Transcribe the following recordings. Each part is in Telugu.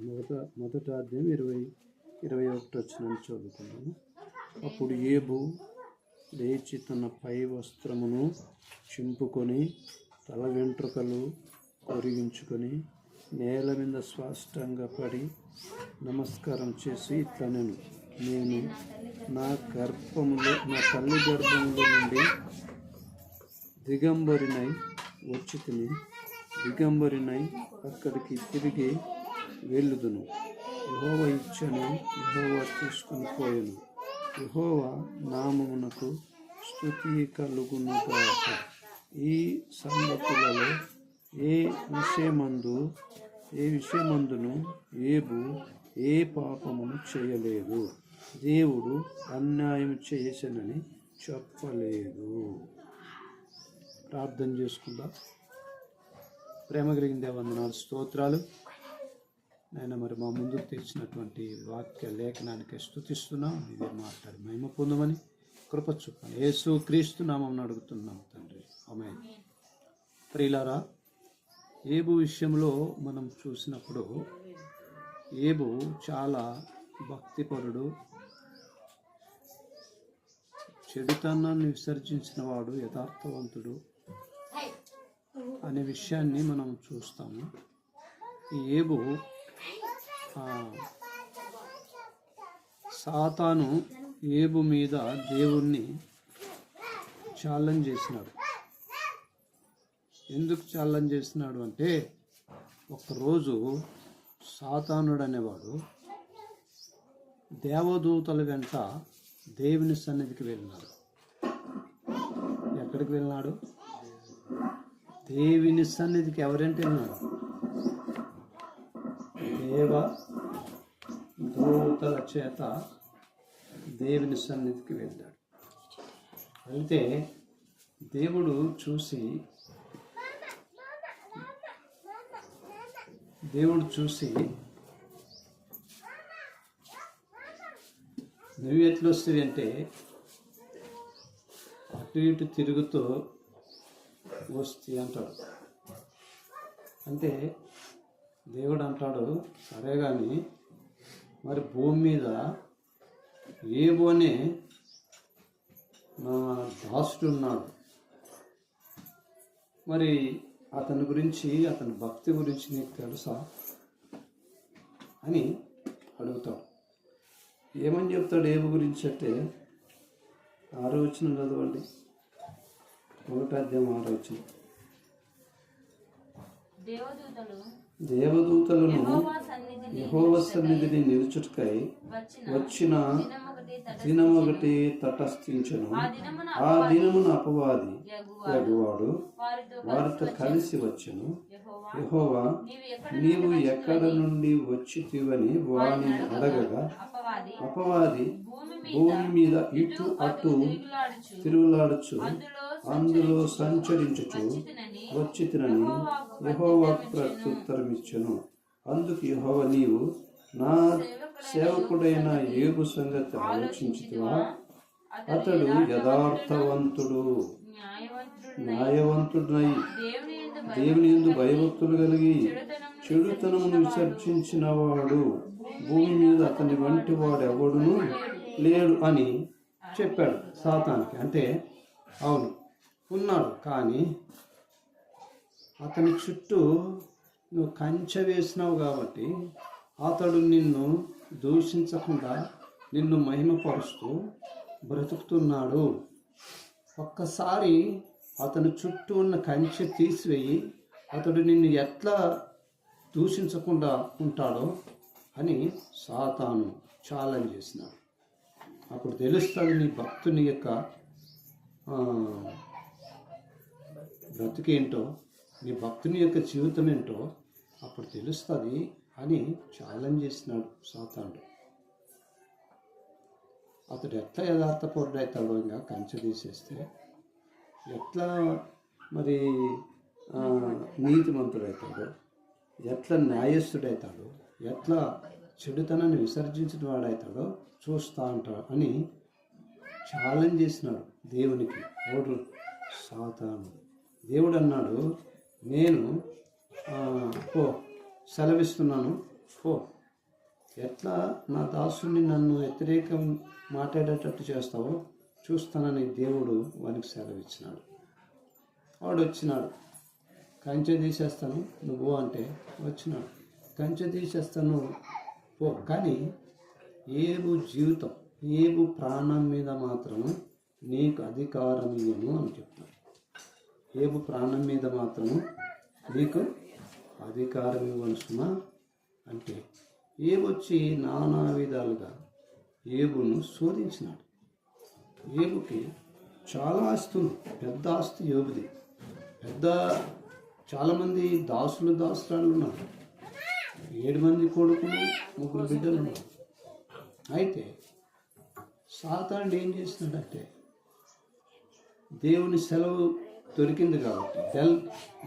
మొదట మొదట అధ్యాయం ఇరవై ఇరవై ఒకటి వచ్చిన చదువుకున్నాను అప్పుడు ఏబు లేచి తన పై వస్త్రమును చింపుకొని తల వెంట్రుకలు కొరిగించుకొని నేల మీద స్పష్టంగా పడి నమస్కారం చేసి ఇట్లా నేను నేను నా గర్భములో నా తల్లి గర్భములో నుండి దిగంబరినై వచ్చి తిని దిగంబరినై అక్కడికి తిరిగి వెళ్ళుదును. యహోవ ఇచ్చను యహోవ తీసుకుని పోయెను. యహోవ నామమునకు స్థుతి కలుగునుగాక ఈ సంగతులలో ఏ విషయమందు ఏ విషయమందును ఏబు ఏ పాపమును చేయలేదు. దేవుడు అన్యాయం చేసనని చెప్పలేదు. ప్రార్థన చేసుకుందాం. ప్రేమ కలిగిన వందనాలు స్తోత్రాలు. నేను మరి మా ముందుకు తెచ్చినటువంటి వాక్య లేఖనానికి స్థుతిస్తున్నాం ఇదే మాట్లాడి మహిమ పొందమని కృప చూపని యేసు క్రీస్తు నామం అడుగుతున్నాం తండ్రి. ఆమె ప్రియులారా ఏబు విషయంలో మనం చూసినప్పుడు ఏబు చాలా భక్తిపరుడు చెడుతనాన్ని విసర్జించిన వాడు యథార్థవంతుడు అనే విషయాన్ని మనం చూస్తాము. ఈ ఏబు సాతాను ఏబు మీద దేవుణ్ణి ఛాలెంజ్ చేసినాడు. ఎందుకు ఛాలెంజ్ చేసినాడు అంటే ఒకరోజు సాతానుడు అనేవాడు దేవదూతల వెంట దేవుని సన్నిధికి వెళ్ళినాడు. ఎక్కడికి వెళ్ళినాడు? దేవుని సన్నిధికి ఎవరంటే వెళ్ళినాడు దేవ దూతల చేత దేవుని సన్నిధికి వెళ్ళాడు. వెళ్తే దేవుడు చూసి దేవుడు చూసి నువ్వు ఎట్లా వస్తుంది అంటే అటు ఇటు తిరుగుతూ వస్తుంది అంటాడు. అంటే దేవుడు అంటాడు సరే కానీ మరి భూమి మీద ఏబోనే నా దాసుడు ఉన్నాడు. మరి అతని గురించి అతని భక్తి గురించి నీకు తెలుసా అని అడుగుతాడు. ఏమని చెప్తాడు ఏబు గురించి అంటే ఆరో వచ్చిన చదవండి. ఒకటి ఆలోచన ఆరో వచ్చిన దేవదూతలు దేవదూతలను యెహోవా సన్నిధిని నిలుచుటకై వచ్చిన దినమొకటి తట దినమొకటి తటస్థించను. ఆ దినమున అపవాది యగువాడు. వారితో కలిసి వచ్చెను. యెహోవా నీవు ఎక్కడ నుండి వచ్చితివని వాని అడగగా అపవాది భూమి మీద ఇటు అటు తిరుగులాడుచు. అందులో సంచరించుచు తినని వచ్చి తినని యహోవా ప్రత్యుత్తరమిచ్చను అందుకు యహోవ నీవు నా సేవకుడైన ఏగు సంగతి ఆలోచించుతువా? అతడు యథార్థవంతుడు న్యాయవంతుడు న్యాయవంతుడై దేవుని ఎందు భయభక్తులు కలిగి చెడుతనమును విసర్జించిన వాడు భూమి మీద అతని వంటి వాడు ఎవడును లేడు అని చెప్పాడు సాతానికి. అంటే అవును ఉన్నాడు కానీ అతని చుట్టూ నువ్వు కంచె వేసినావు కాబట్టి అతడు నిన్ను దూషించకుండా నిన్ను మహిమపరుస్తూ బ్రతుకుతున్నాడు. ఒక్కసారి అతని చుట్టూ ఉన్న కంచె తీసివేయి అతడు నిన్ను ఎట్లా దూషించకుండా ఉంటాడో అని సాతాను ఛాలెంజ్ చేసినాడు. అప్పుడు తెలుస్తుంది నీ భక్తుని యొక్క బ్రతికేంటో నీ భక్తుని యొక్క జీవితం ఏంటో అప్పుడు తెలుస్తుంది అని ఛాలెంజ్ చేసినాడు సాతానుడు. అతడు ఎట్లా యథార్థపరుడైతాడో ఇంకా కంచె తీసేస్తే ఎట్లా మరి నీతిమంతుడవుతాడు ఎట్లా న్యాయస్థుడవుతాడు ఎట్లా చెడుతనాన్ని విసర్జించిన వాడవుతాడో చూస్తా అంటాడు అని ఛాలెంజ్ చేసినాడు దేవునికి ఓడు సాతాను దేవుడు అన్నాడు నేను పో సెలవిస్తున్నాను పో. ఎట్లా నా దాసుని నన్ను వ్యతిరేకం మాట్లాడేటట్టు చేస్తావో చూస్తానని దేవుడు వానికి సెలవిచ్చినాడు. వాడు వచ్చినాడు కంచె తీసేస్తాను నువ్వు అంటే వచ్చినాడు. కంచె తీసేస్తాను పో. కానీ ఏబు జీవితం ఏబు ప్రాణం మీద మాత్రం నీకు అధికారం ఇవ్వను అని చెప్తాను ఏబు ప్రాణం మీద మాత్రము నీకు అధికారం ఇవ్వనుసుమా అంటే ఏబొచ్చి నానా విధాలుగా ఏబును శోధించినాడు. ఏబుకి చాలా ఆస్తులు పెద్ద ఆస్తి ఏబుది. పెద్ద చాలామంది దాసులు దాసురాళ్ళు ఉన్నారు. ఏడు మంది కొడుకులు ముగ్గురు బిడ్డలు ఉన్నారు. అయితే సాతాండు ఏం చేస్తున్నాడంటే దేవుని సెలవు దొరికింది కాబట్టి. దెల్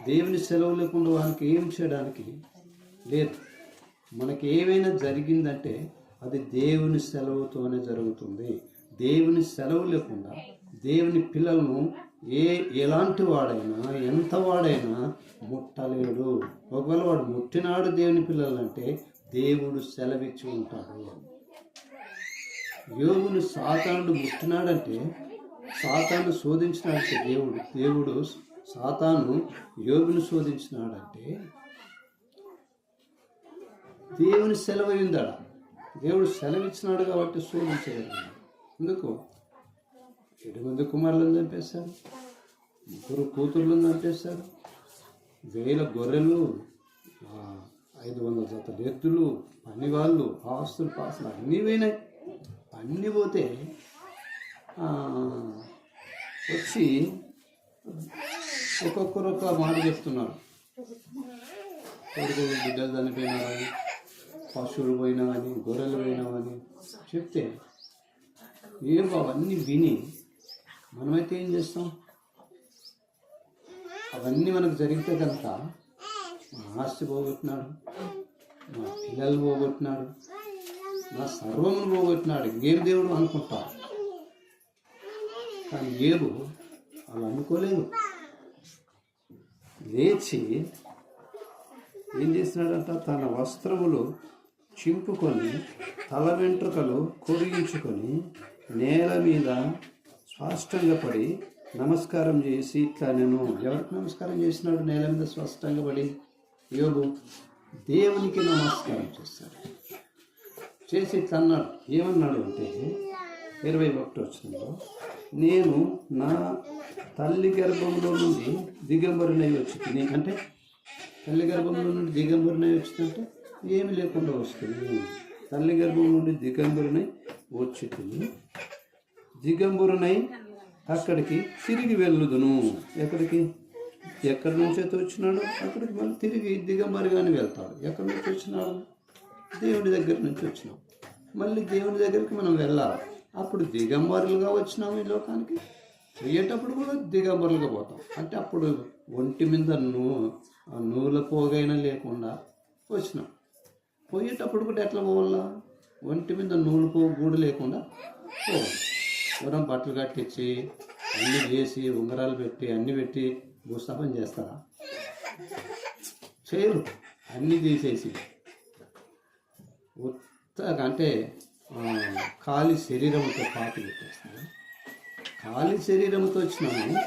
దేవుని సెలవు లేకుండా వానికి ఏం చేయడానికి లేదు. మనకి ఏమైనా జరిగిందంటే అది దేవుని సెలవుతోనే జరుగుతుంది. దేవుని సెలవు లేకుండా దేవుని పిల్లలను ఏ ఎలాంటి వాడైనా ఎంత వాడైనా ముట్టలేడు. ఒకవేళ వాడు ముట్టినాడు దేవుని పిల్లలంటే దేవుడు సెలవిచ్చి ఉంటాడు. యోగును సాతానుడు ముట్టినాడంటే సాతాను శోధించినాడంటే దేవుడు దేవుడు సాతాను యోగును శోధించినాడంటే దేవుని సెలవు అయిందాడ దేవుడు సెలవిచ్చినాడు కాబట్టి శోధించగలిగాడు ఎందుకు? ఏడు మంది కుమారులను చంపేశారు ముగ్గురు కూతుర్లను చంపేశారు వేల గొర్రెలు ఐదు వందల జత ఎద్దులు పని వాళ్ళు ఆస్తులు పాస్తులు అన్నీ పోయినాయి. అన్నీ పోతే వచ్చి ఒక్కొక్కరు ఒక మాట చెప్తున్నారు. కొడుకు బిడ్డలు చనిపోయినావని పశువులు పోయినావని గొర్రెలు పోయినావని చెప్తే ఏం అవన్నీ విని మనమైతే ఏం చేస్తాం? అవన్నీ మనకు జరిగితే కనుక మా ఆస్తి పోగొట్టినాడు మా పిల్లలు పోగొట్టినాడు నా సర్వమును పోగొట్టినాడు. ఇంకేం దేవుడు అనుకుంటారు కానీ ఏబు అలా అనుకోలేదు లేచి ఏం చేసినాడంట తన వస్త్రములు చింపుకొని తల వెంట్రుకలు కొరిగించుకొని నేల మీద స్పష్టంగా పడి నమస్కారం చేసి ఇట్లా నేను ఎవరికి నమస్కారం చేసినాడు? నేల మీద స్పష్టంగా పడి యోగు దేవునికి నమస్కారం చేస్తాడు చేసి ఇట్లా అన్నాడు. ఏమన్నాడు అంటే ఇరవై ఒకటి వచ్చిందో నేను నా తల్లి గర్భంలో నుండి దిగంబరినై వచ్చి అంటే తల్లి గర్భంలో నుండి దిగంబరినై వచ్చిందంటే ఏమి లేకుండా వస్తుంది. తల్లి గర్భం నుండి దిగంబరినై వచ్చింది దిగంబరునై అక్కడికి తిరిగి వెళ్ళుదును. ఎక్కడికి? ఎక్కడి నుంచి అయితే వచ్చినాడో అక్కడికి మళ్ళీ తిరిగి దిగంబరిగానే వెళ్తాడు. ఎక్కడి నుంచి వచ్చినాడు? దేవుడి దగ్గర నుంచి వచ్చినాం. మళ్ళీ దేవుని దగ్గరికి మనం వెళ్ళాలి. అప్పుడు దిగంబరులుగా వచ్చినాము ఈ లోకానికి. పోయేటప్పుడు కూడా దిగంబరులుగా పోతాం. అంటే అప్పుడు ఒంటి మీద నూ నూల పోగైనా లేకుండా వచ్చినాం. పోయేటప్పుడు కూడా ఎట్లా పోవాలా? ఒంటి మీద నూలు పో గూడు లేకుండా పోవాలి. బట్టలు కట్టించి అన్ని చేసి ఉంగరాలు పెట్టి అన్ని పెట్టి భూస్థాపన చేస్తారా? చేయరు. అన్నీ తీసేసి. ఉత్తగా అంటే ఖాళీ శరీరంతో పాటు పెట్టేస్తారు ఖాళీ శరీరంతో వచ్చినాము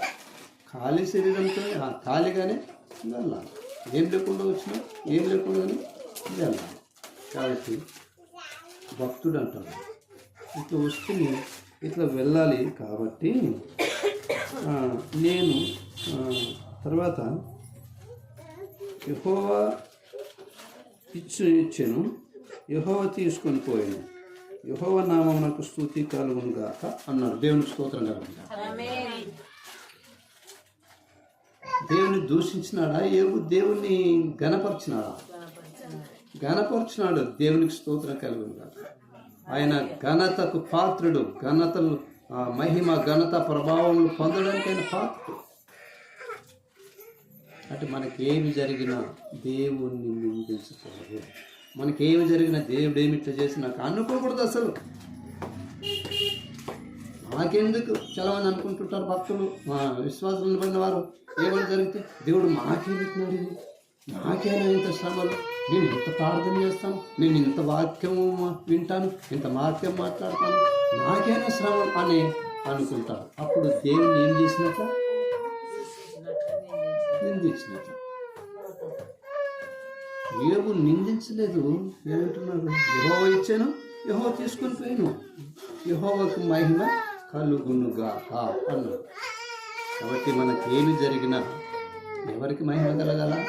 ఖాళీ శరీరంతో ఆ, ఖాళీగానే వెళ్ళాలి. ఏం లేకుండా వచ్చినా ఏం లేకుండానే వెళ్ళాలి. కాబట్టి భక్తుడు అంటాడు ఇట్లా వస్తుంది ఇట్లా వెళ్ళాలి కాబట్టి నేను తర్వాత యహోవా ఇచ్చు ఇచ్చాను. యహోవ తీసుకొని పోయాను. యహోవ నామమునకు స్థుతి కలుగును గాక అన్నారు దేవునికి స్తోత్రం కలుగును దేవుని దూషించినాడా? ఏవు దేవుణ్ణి గణపరిచినాడా గణపరిచినాడు దేవునికి స్తోత్రం కలుగును గాక. ఆయన ఘనతకు పాత్రుడు. ఘనతలు ఆ, మహిమ ఘనత ప్రభావములు పొందడానికి ఆయన పాత్రుడు. అంటే మనకి ఏమి జరిగినా దేవుణ్ణి నిందించకూడదు మనకి ఏమి జరిగినా దేవుడు ఏమి ఇట్లా చేసి నాకు అనుకోకూడదు అసలు. నాకెందుకు? చలవని అనుకుంటుంటారు భక్తులు మా విశ్వాసం పడిన వారు ఏమైనా జరిగితే దేవుడు మాకే పెట్టినాడు ఇది నాకేనా ఇంత శ్రమలు. నేను ఇంత ప్రార్థన చేస్తాను? నేను ఇంత వాక్యం వింటాను? ఇంత వాక్యం మాట్లాడతాను? నాకేనా శ్రమం అని అనుకుంటాడు అప్పుడు దేవుని ఏం చేసినట్ట నిందించినట్ట ఏబు నిందించలేదు. ఏమంటున్నాడు? యహోవ ఇచ్చాను యహోవ తీసుకుని పోయాను. యహోవకు మహిమ కలుగునుగా అన్నాడు. కాబట్టి మనకి ఏమి జరిగినా ఎవరికి మహిమ కలగాల?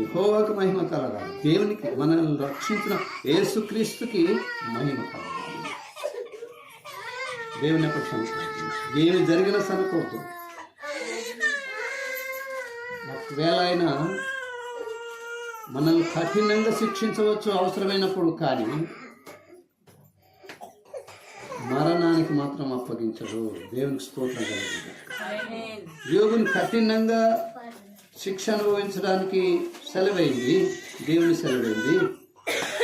యహోవకు మహిమ కలగాలి. దేవునికి మనల్ని రక్షించిన యేసుక్రీస్తుకి మహిమ కలగాలి. దేవుని యొక్క సంతోషం ఏమి జరిగిన సరిపోతుంది ఒకవేళ ఆయన మనల్ని కఠినంగా శిక్షించవచ్చు అవసరమైనప్పుడు కానీ మరణానికి మాత్రం అప్పగించడు. దేవునికి స్తోత్రం కలిగింది యోగుని కఠినంగా శిక్ష అనుభవించడానికి సెలవైంది. దేవుని సెలవైంది.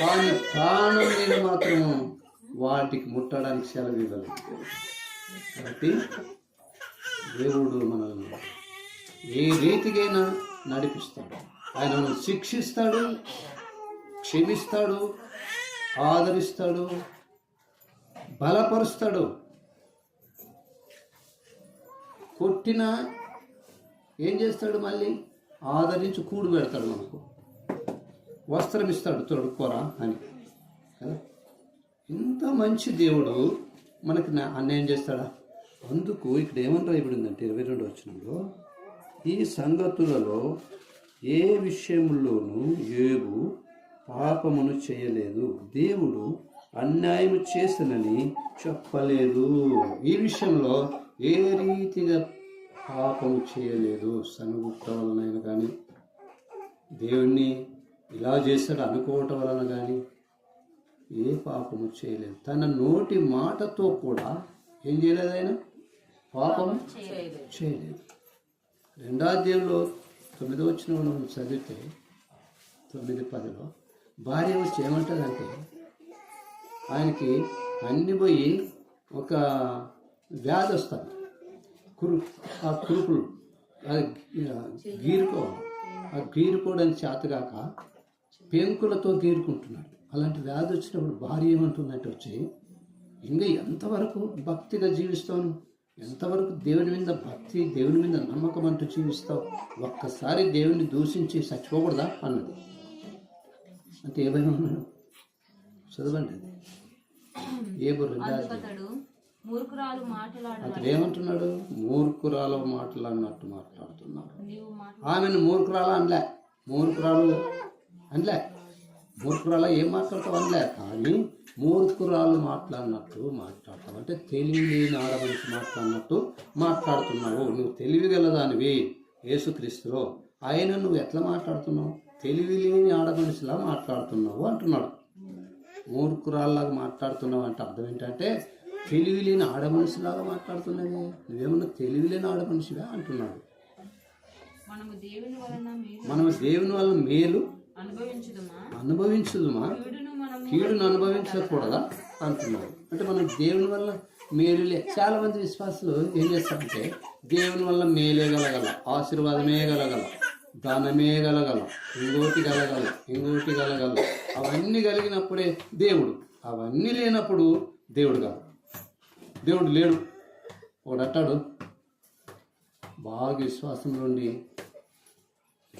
కానీ ప్రాణం మీద మాత్రం వాటికి ముట్టడానికి సెలవు ఇవ్వలేదు కాబట్టి దేవుడు మనల్ని ఏ రీతికైనా నడిపిస్తాడు. ఆయన శిక్షిస్తాడు క్షమిస్తాడు ఆదరిస్తాడు బలపరుస్తాడు. కొట్టినా ఏం చేస్తాడు మళ్ళీ? ఆదరించి కూడు పెడతాడు మనకు. వస్త్రం ఇస్తాడు తొడుక్కోరా అని. కదా? ఇంత మంచి దేవుడు మనకి అన్యాయం చేస్తాడా? అందుకు ఇక్కడ ఏమని రాయబడిందంటే ఇరవై రెండు వచ్చినంలో ఈ సంగతులలో ఏ విషయంలోనూ ఏబు పాపమును చేయలేదు. దేవుడు అన్యాయం చేసినని చెప్పలేదు. ఈ విషయంలో ఏ రీతిగా పాపము చేయలేదు? సనుగుట్ట వలనైనా కానీ దేవుణ్ణి ఇలా చేస్తాడు అనుకోవటం వలన కానీ ఏ పాపము చేయలేదు. తన నోటి మాటతో కూడా ఏం చేయలేదు ఆయన? పాపము చేయలేదు. రెండో అధ్యాయంలో తొమ్మిదో వచ్చిన మనం చదివితే తొమ్మిది పదిలో భార్య వచ్చి ఏమంటుందంటే ఆయనకి అన్ని పోయి ఒక వ్యాధి వస్తుంది. కురు ఆ కురుపులు అది గీరుకోవాలి ఆ గీరుకోవడానికి చేతగాక పెంకులతో గీరుకుంటున్నాడు. అలాంటి వ్యాధి వచ్చినప్పుడు భార్య ఏమంటుందంటే వచ్చి ఇంకా ఎంతవరకు భక్తిగా జీవిస్తాను ఎంతవరకు దేవుని మీద భక్తి దేవుని మీద నమ్మకం అంటూ జీవిస్తావు? ఒక్కసారి దేవుని దూషించి చచ్చిపోకూడదా అన్నది. అంటే ఏమైనా ఉన్నాడు చదవండి అది. ఏ బుర్ర అతడు ఏమంటున్నాడు? మూర్ఖురాలు మాట్లాడినట్టు మాట్లాడుతున్నాడు. ఆమెను మూర్ఖురాలు అనలే. మూర్ఖురాలు అనలే. మూర్ఖురాలు ఏం మాట్లాడతావు అనలే. కానీ మూర్ఖురాలు మాట్లాడినట్టు మాట్లాడతావు. అంటే తెలివి లేని ఆడమనిషి మాట్లాడినట్టు మాట్లాడుతున్నావు. నువ్వు తెలివి గలదానివి యేసుక్రీస్తులో ఆయన నువ్వు ఎట్లా మాట్లాడుతున్నావు? తెలివి లేని ఆడమనిషిలా మాట్లాడుతున్నావు అంటున్నాడు. మూర్ఖురాల్లాగా మాట్లాడుతున్నావు అంటే అర్థం ఏంటంటే తెలివి లేని ఆడమనిషిలాగా మాట్లాడుతున్నావే నువ్వేమన్నా తెలివి లేని ఆడమనిషివా అంటున్నాడు. మనము దేవుని వలన మేలు అనుభవించుదమా? కీడును అనుభవించకూడదా అంటున్నాడు. అంటే మనం దేవుని వల్ల మేలులే. చాలా మంది విశ్వాసులు ఏం చేస్తారంటే దేవుని వల్ల మేలే కలగల ఆశీర్వాదమే కలగల ధనమే కలగల ఇంకోటి కలగల ఇంకోటి కలగల. అవన్నీ కలిగినప్పుడే దేవుడు. అవన్నీ లేనప్పుడు దేవుడు కాదు. దేవుడు లేడు. ఒకడు అంటాడు బాగా విశ్వాసంలో ఉండి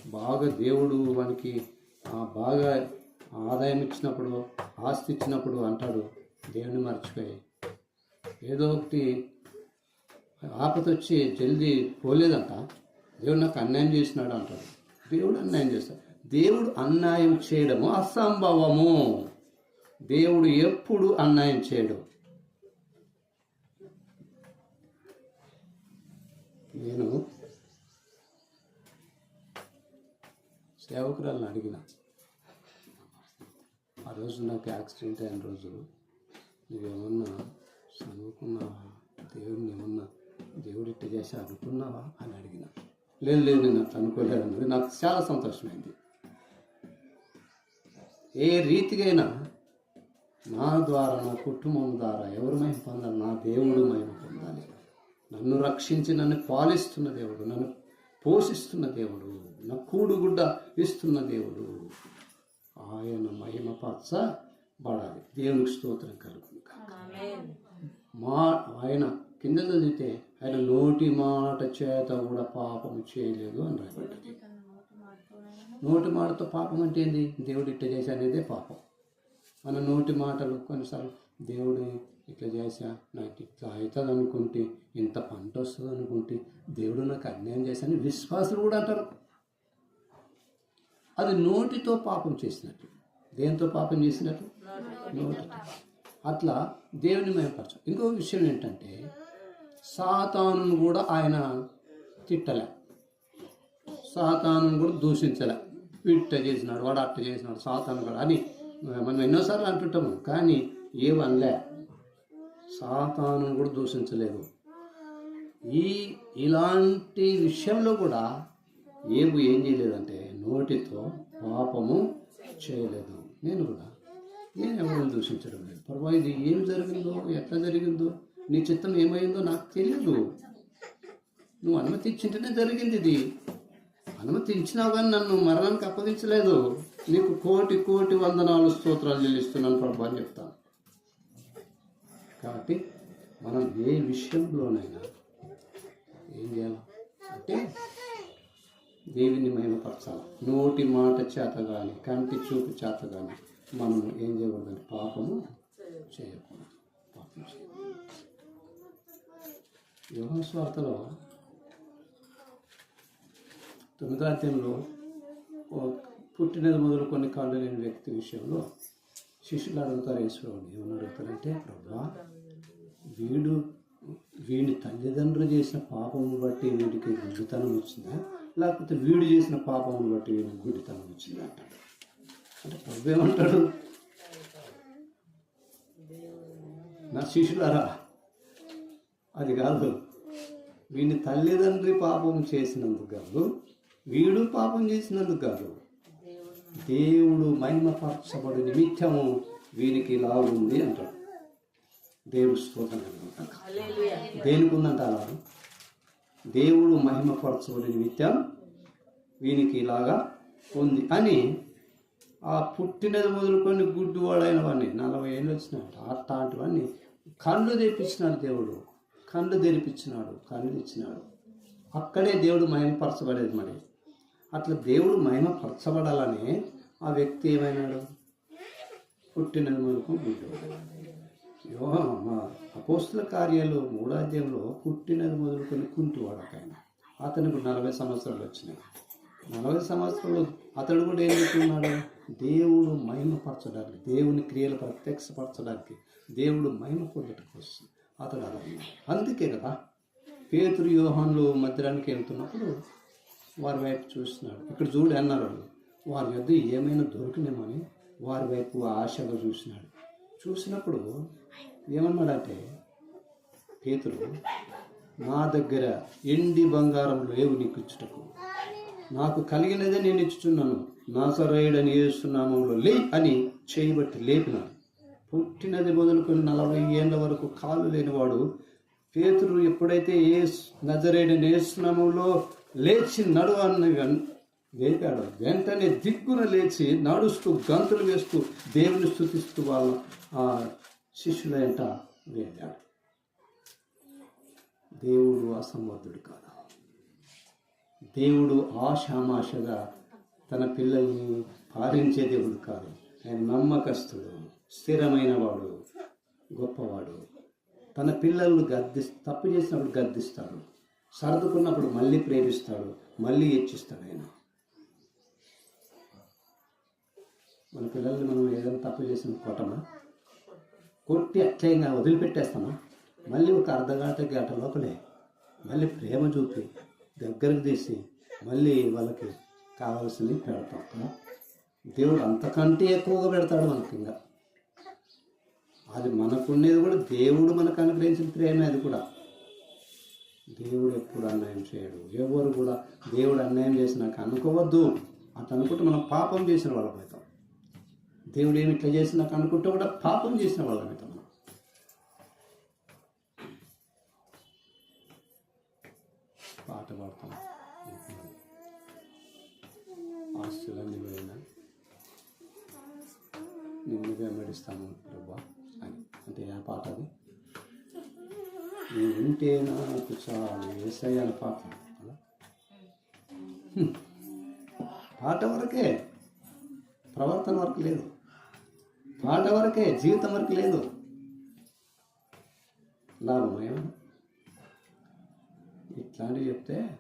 బాగా దేవుడు వానికి ఆ, బాగా ఆదాయం ఇచ్చినప్పుడు ఆస్తి ఇచ్చినప్పుడు అంటాడు దేవుని మర్చిపోయి. ఏదో ఒకటి ఆపత వచ్చి జల్దీ పోలేదంట. దేవుడు నాకు అన్యాయం చేసినాడు అంటాడు. దేవుడు అన్యాయం చేస్తాడు. దేవుడు అన్యాయం చేయడము అసంభవము. దేవుడు ఎప్పుడు అన్యాయం చేయడు. నేను సేవకురాలను అడిగిన ఆ రోజు నాకు యాక్సిడెంట్ అయిన రోజు నువ్వేమన్నా చదువుకున్నావా? దేవుడిని ఏమన్నా దేవుడు ఇట్ట చేసి అనుకున్నావా అని అడిగిన. లేదు లేదు నేను అట్లా అనుకోలేదు అన్నది నాకు చాలా సంతోషమైంది. ఏ రీతికైనా నా ద్వారా నా కుటుంబం ద్వారా ఎవరు మహిమ పొందాలి? నా దేవుడు మహిమ పొందాలి. నన్ను రక్షించి నన్ను పాలిస్తున్న దేవుడు నన్ను పోషిస్తున్న దేవుడు నా కూడుగుడ్డ ఇస్తున్న దేవుడు. ఆయన మహిమపరచబడాలి దేవునికి స్తోత్రం కలుగును కాక. మా ఆయన కింద చదివితే ఆయన నోటి మాట చేత కూడా పాపం చేయలేదు అని రాయబడ్డది. నోటి మాటతో పాపం అంటే ఏంది? దేవుడు ఇట్లా చేశా అనేదే పాపం. మన నోటి మాటలు కొన్నిసార్లు దేవుడు ఇట్లా చేశా నాకు ఇట్లా అవుతుంది అనుకుంటే ఇంత పంట వస్తుంది అనుకుంటే దేవుడు నాకు అన్యాయం చేశాని విశ్వాసులు కూడా అంటారు. అది నోటితో పాపం చేసినట్టు. దేంతో పాపం చేసినట్టు? నోటితో. అట్లా దేవుని మేపరచం ఇంకో విషయం ఏంటంటే సాతానును కూడా ఆయన తిట్టలే. సాతాను కూడా దూషించలే. వీట చేసినాడు వాడు అట్ట చేసినాడు సాతాను కూడా. అని మనం ఎన్నోసార్లు అంటుంటాము కానీ ఏమనలే. సాతాను కూడా దూషించలేదు. ఈ ఇలాంటి విషయంలో కూడా ఏబు ఏం చేయలేదంటే నోటితో పాపము చేయలేదు. నేను కూడా నేను ఎవరిని దూషించడం లేదు. పర్వా ఇది ఏం జరిగిందో ఎట్లా జరిగిందో నీ చిత్తం ఏమైందో నాకు తెలియదు నువ్వు అనుమతి ఇచ్చింటేనే జరిగింది ఇది. అనుమతించినావు కానీ నన్ను మరణానికి అప్పగించలేదు. నీకు కోటి కోటి వందనాలు స్తోత్రాలు చెల్లిస్తున్నాను ప్రభు అని చెప్తాను. కాబట్టి మనం ఏ విషయంలోనైనా ఏం చేయాలి? అంటే దేవుని మహిమపరచాలి. నోటి మాట చేత కానీ కంటి చూపు చేత కానీ మనం ఏం చేయకూడదంటే పాపము చేయకూడదు. పాపం చేయకూడదు. స్వార్థలో తొమ్మిదో అధ్యాయంలో పుట్టినది మొదలుకొని కాళ్ళు లేని వ్యక్తి విషయంలో శిష్యులు అడుగుతారు ఈశ్వరుడు ఏమని అడుగుతారంటే ప్రభా వీడు వీడి తల్లిదండ్రులు చేసిన పాపం బట్టి వీడికి గుడ్డితనం వచ్చిందా? లేకపోతే వీడు చేసిన పాపమును బట్టి వీడికి గుడ్డితనం వచ్చిందా అంటాడు అంటే ప్రభు ఏమంటాడు నా శిష్యులారా అది కాదు. వీని తల్లిదండ్రి పాపం చేసినందుకు కాదు వీడు పాపం చేసినందుకు కాదు. దేవుడు మహిమపరచబడి నిమిత్తము వీనికి ఇలా ఉంది అంటాడు. దేవుడు స్తోత్రం దేనికి ఉందంట అలా దేవుడు మహిమపరచబడి నిమిత్తం వీనికి ఇలాగా ఉంది. అని ఆ పుట్టినది మొదలుకొని గుడ్డివాడైన వాడిని నలభై ఏళ్ళు వచ్చినాడు. అట్లాంటివన్నీ కళ్ళు తెప్పించినాడు దేవుడు. కళ్ళు తెరిపించినాడు కళ్ళు ఇచ్చినాడు అక్కడే దేవుడు మహిమపరచబడేది మరి. అట్లా దేవుడు మహిమపరచబడాలని ఆ వ్యక్తి ఏమైనాడు? పుట్టినది మొదలుకొని గుడ్డివాడు యోహ మా అపోస్తుల కార్యాలు మూడాధ్యాయంలో పుట్టినది మొదలుకొని కుంటివాడు ఒక ఆయన. అతనికి నలభై సంవత్సరాలు వచ్చినాయి. నలభై సంవత్సరాలు అతడు కూడా ఏం చెప్తున్నాడు దేవుడు మహిమపరచడానికి దేవుని క్రియలు ప్రత్యక్షపరచడానికి దేవుడు మహిమ పొందటం కోసం అతడు అలా అందుకే కదా పేతురు వ్యూహంలో మధ్యాహ్నానికి వెళ్తున్నప్పుడు వారి వైపు చూస్తున్నాడు. ఇక్కడ చూడు అన్నారు వాళ్ళు వారి యొద్ ఏమైనా దొరికినేమని వారి వైపు ఆశగా చూసినాడు చూసినప్పుడు ఏమన్నాడంటే పేతురు నా దగ్గర ఎండి బంగారం లేవు నీకు ఇచ్చుటకు నాకు కలిగినదే నేను ఇచ్చుచున్నాను. నా సరైడని ఏసునామంలో లే అని చేయబట్టి లేపిన పుట్టినది మొదలుకొని నలభై ఏళ్ళ వరకు కాలు లేనివాడు పేతురు ఎప్పుడైతే ఏ నజరేడని ఏసునామంలో లేచి నడు అన్న లేపాడు వెంటనే దిగ్గున లేచి నడుస్తూ గంతులు వేస్తూ దేవుని స్థుతిస్తూ వాళ్ళ ఆ శిష్యుల వెంట వెళ్ళాడు దేవుడు అసమర్థుడు కాదు. దేవుడు ఆశామాషగా తన పిల్లల్ని పాలించే దేవుడు కాదు. ఆయన నమ్మకస్తుడు స్థిరమైన వాడు గొప్పవాడు. తన పిల్లలను గద్ది తప్పు చేసినప్పుడు గద్దిస్తాడు. సర్దుకున్నప్పుడు మళ్ళీ ప్రేమిస్తాడు మళ్ళీ హెచ్చిస్తాడు ఆయన. మన పిల్లల్ని మనం ఏదైనా తప్పు చేసిన కొట్టమా కొట్టి అట్లేగా వదిలిపెట్టేస్తామా మళ్ళీ ఒక అర్ధగంట గంట లోపలే మళ్ళీ ప్రేమ చూపి దగ్గరకు తీసి మళ్ళీ వాళ్ళకి కావాల్సింది పెడతాం. దేవుడు అంతకంటే ఎక్కువగా పెడతాడు మనకి ఇంకా. అది మనకున్నది కూడా దేవుడు మనకు అనుగ్రహించిన ప్రేమే అది కూడా. దేవుడు ఎప్పుడు అన్యాయం చేయడు. ఎవరు కూడా దేవుడు అన్యాయం చేసినాక అనుకోవద్దు. అట్లా అనుకుంటే మనం పాపం చేసిన వాళ్ళం అవుతాం. దేవుడు ఏమి ఇట్లా చేసినాక అనుకుంటే కూడా పాపం చేసిన వాళ్ళం అవుతాం పాట పాడతాం. ఆస్తులన్నీ పోయినా. నిన్ను వెంబడిస్తాను ప్రభా అని. అంటే ఆ పాట అది. నేను ఉంటే నాకు చాలు. ఏసై అని పాట. పాట వరకే. ప్రవర్తన వరకు లేదు. పాట వరకే జీవితం వరకు లేదు. లాభమయం ఇట్లాంటివి చెప్తే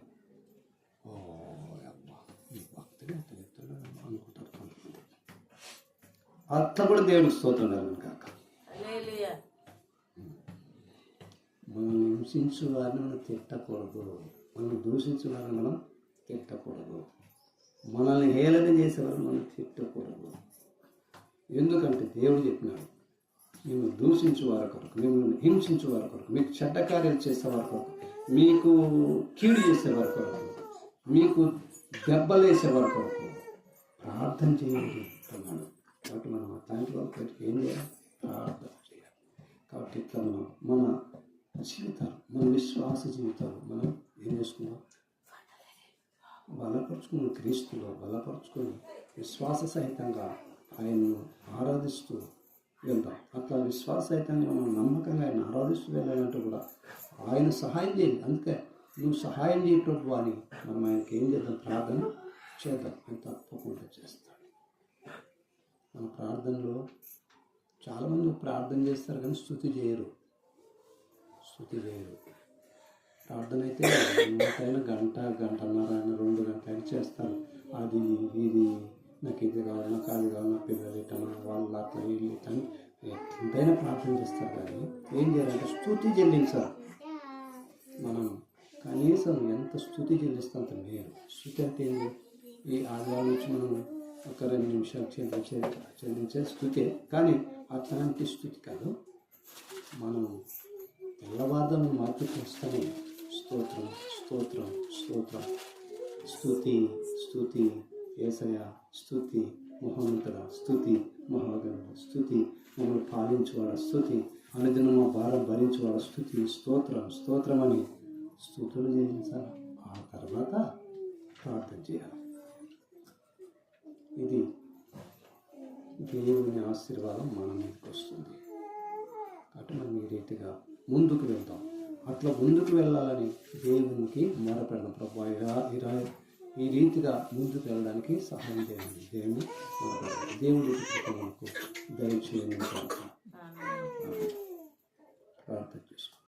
ఓ అబ్బా ఈ భక్తుడు ఎంత చెప్తాడు అనుకుంటారు కొంతమంది. అట్లా కూడా దేవుడికి స్తోత్రం కాక. మనల్ని హింసించు వారిని మనం తిట్టకూడదు. మనల్ని దూషించు వారిని మనం తిట్టకూడదు. మనల్ని హేళన చేసేవారిని మనం తిట్టకూడదు. ఎందుకంటే దేవుడు చెప్పినాడు మేము దూషించు వారి కొరకు మిమ్మల్ని హింసించు వారి కొరకు మీకు చెడ్డ కార్యాలు చేసేవారి కొరకు మీకు కీడు చేసేవారి కొరకు మీకు దెబ్బలేసేవారి కొరకు ప్రార్థన చేయండి అన్నాడు కాబట్టి మనం ఆ వాళ్ళ కొరకు ఏం చేయాలి? ప్రార్థన చేయాలి. కాబట్టి ఇట్లా మనం మన జీవితాలు మన విశ్వాస జీవితాలు మనం ఏం చేసుకున్నాం బలపరుచుకుని క్రీస్తులో బలపరుచుకొని విశ్వాస సహితంగా ఆయన్ను ఆరాధిస్తూ వెళ్తాం అట్లా విశ్వాసహితంగా మనం నమ్మకంగా ఆయన ఆరాధిస్తూ వెళ్ళాలంటే కూడా ఆయన సహాయం చేయాలి అందుకే నువ్వు సహాయం చేయటప్పుడు అని మనం ఆయనకి ఏం చేద్దాం? ప్రార్థన చేద్దాం. ఆయన తప్పకుండా చేస్తాడు. మన ప్రార్థనలో చాలామంది ప్రార్థన చేస్తారు కానీ స్థుతి చేయరు. స్థుతి చేయరు. ప్రార్థన అయితే ఎంతైనా గంట గంటన్నర అయినా రెండు గంటలు చేస్తారు. అది ఇది నాకు ఇది కావాలి నాకు అది కావాలి నా పిల్లలు ఇట్టను వాళ్ళు అట్లా వీళ్ళు ఇట్టని ఎంతైనా ప్రార్థన చేస్తారు కానీ ఏం చేయాలంటే స్థుతి చెల్లించాలి. మనం కనీసం ఎంత స్థుతి చెల్లిస్తాం అంత మేలు. స్థుతి అంటే ఏంటి ఈ ఆదివారం నుంచి మనం ఒక రెండు నిమిషాలు చెల్లించే చెల్లించే స్థుతే. కానీ అట్లాంటి స్థుతి కాదు. మనం తెల్లవారుదాం మార్పుకి వస్తానే స్తోత్రం స్తోత్రం స్తోత్రం. స్తుతి స్తుతి ఏసయ స్తుతి మహోన్నతుడ స్థుతి మహాగణుడ స్థుతి మమ్మల్ని పాలించువాడ స్థుతి అనుదినం మా భారం భరించువాడ స్థుతి స్తోత్రం స్తోత్రం అని స్థుతులు చేయించాలి ఆ తర్వాత ప్రార్థన చేయాలి? ఇది దేవుని ఆశీర్వాదం మన మీదకి వస్తుంది. కాబట్టి మనం ఈ రీతిగా ముందుకు వెళ్తాం అట్లా ముందుకు వెళ్ళాలని దేవునికి మొరపెడదాం. ప్రభా ఇరా ఈ రీతిగా ముందుకు వెళ్ళడానికి సహాయం చేయండి. దేవుని దేవుడి మనకు దయచేయని ప్రార్థన చేసుకుంటాం